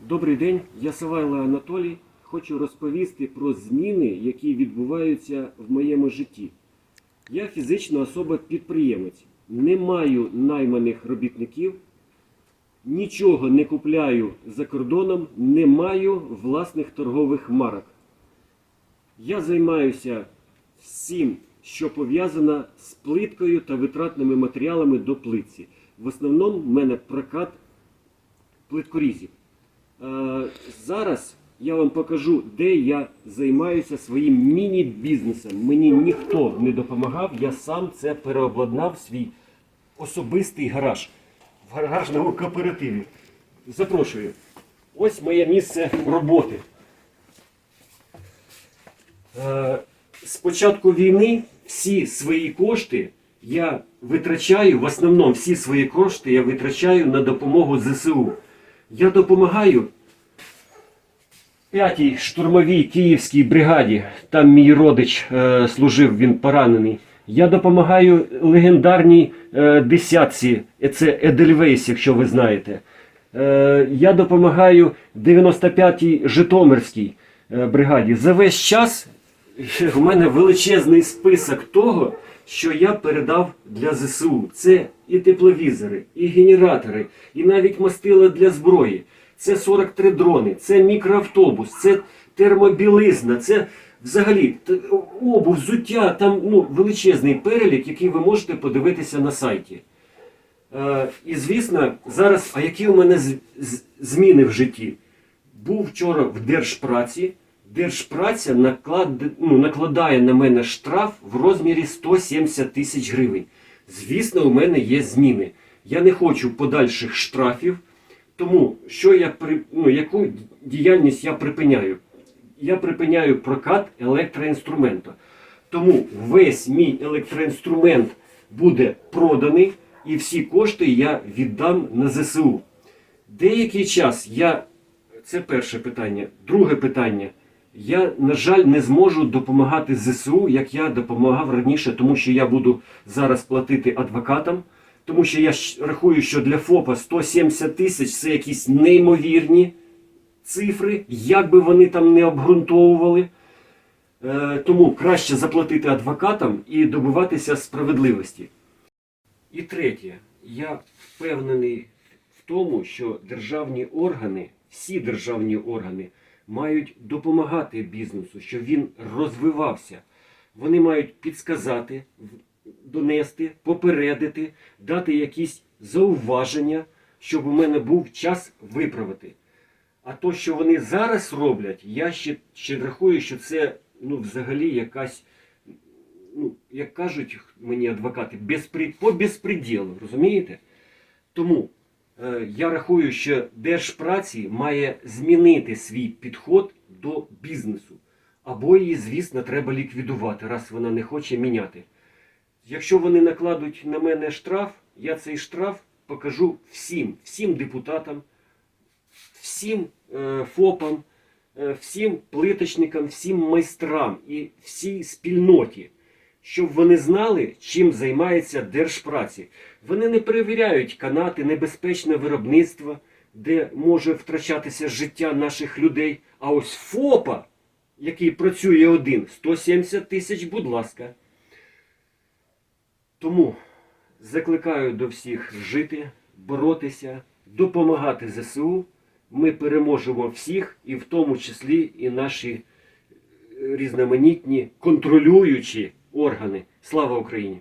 Добрий день, я Савайло Анатолій. Хочу розповісти про зміни, які відбуваються в моєму житті. Я фізична особа-підприємець, не маю найманих робітників, нічого не купляю за кордоном, не маю власних торгових марок. Я займаюся всім, що пов'язано з плиткою та витратними матеріалами до плитці. В основному в мене прокат плиткорізів. Е, Зараз я вам покажу, де я займаюся своїм міні-бізнесом. Мені ніхто не допомагав, я сам це переобладнав свій особистий гараж в гаражному кооперативі. Запрошую. Ось моє місце роботи. Е, З початку війни всі свої кошти я витрачаю, в основному всі свої кошти я витрачаю на допомогу ЗСУ. Я допомагаю 5-й штурмовій київській бригаді. Там мій родич е, служив, він поранений. Я допомагаю легендарній е, десятці, е, це Едельвейс, якщо ви знаєте. Е, я допомагаю 95-й Житомирській е, бригаді. За весь час в мене величезний список того, що я передав для ЗСУ. Це і тепловізори, і генератори, і навіть мастила для зброї. Це 43 дрони, це мікроавтобус, це термобілизна, це взагалі обув, взуття, там ну, величезний перелік, який ви можете подивитися на сайті. Е, і звісно, зараз, а які у мене зміни в житті? Був вчора в держпраці. Держпраця наклад, ну, накладає на мене штраф в розмірі 170 тисяч гривень. Звісно, у мене є зміни. Я не хочу подальших штрафів, тому що я при, ну, яку діяльність я припиняю? Я припиняю прокат електроінструменту. Тому весь мій електроінструмент буде проданий, і всі кошти я віддам на ЗСУ. Деякий час я. Це перше питання. Друге питання. Я, на жаль, не зможу допомагати ЗСУ, як я допомагав раніше, тому що я буду зараз платити адвокатам. Тому що я рахую, що для ФОПа 170 тисяч це якісь неймовірні цифри, як би вони там не обґрунтовували. Е, тому краще заплатити адвокатам і добиватися справедливості. І третє, я впевнений в тому, що державні органи, всі державні органи, мають допомагати бізнесу, щоб він розвивався. Вони мають підсказати, донести, попередити, дати якісь зауваження, щоб у мене був час виправити. А то, що вони зараз роблять, я ще, ще рахую, що це ну, взагалі якась, ну, як кажуть мені адвокати, безпри... по безпреділу, розумієте? Тому я рахую, що Держпраці має змінити свій підход до бізнесу. Або її, звісно, треба ліквідувати, раз вона не хоче міняти. Якщо вони накладуть на мене штраф, я цей штраф покажу всім, всім депутатам, всім е, ФОПам, е, всім плиточникам, всім майстрам і всій спільноті, щоб вони знали, чим займається Держпраці. Вони не перевіряють канати, небезпечне виробництво, де може втрачатися життя наших людей. А ось ФОПа, який працює один, 170 тисяч, будь ласка. Тому закликаю до всіх жити, боротися, допомагати ЗСУ. Ми переможемо всіх, і в тому числі і наші різноманітні контролюючі органи. Слава Україні!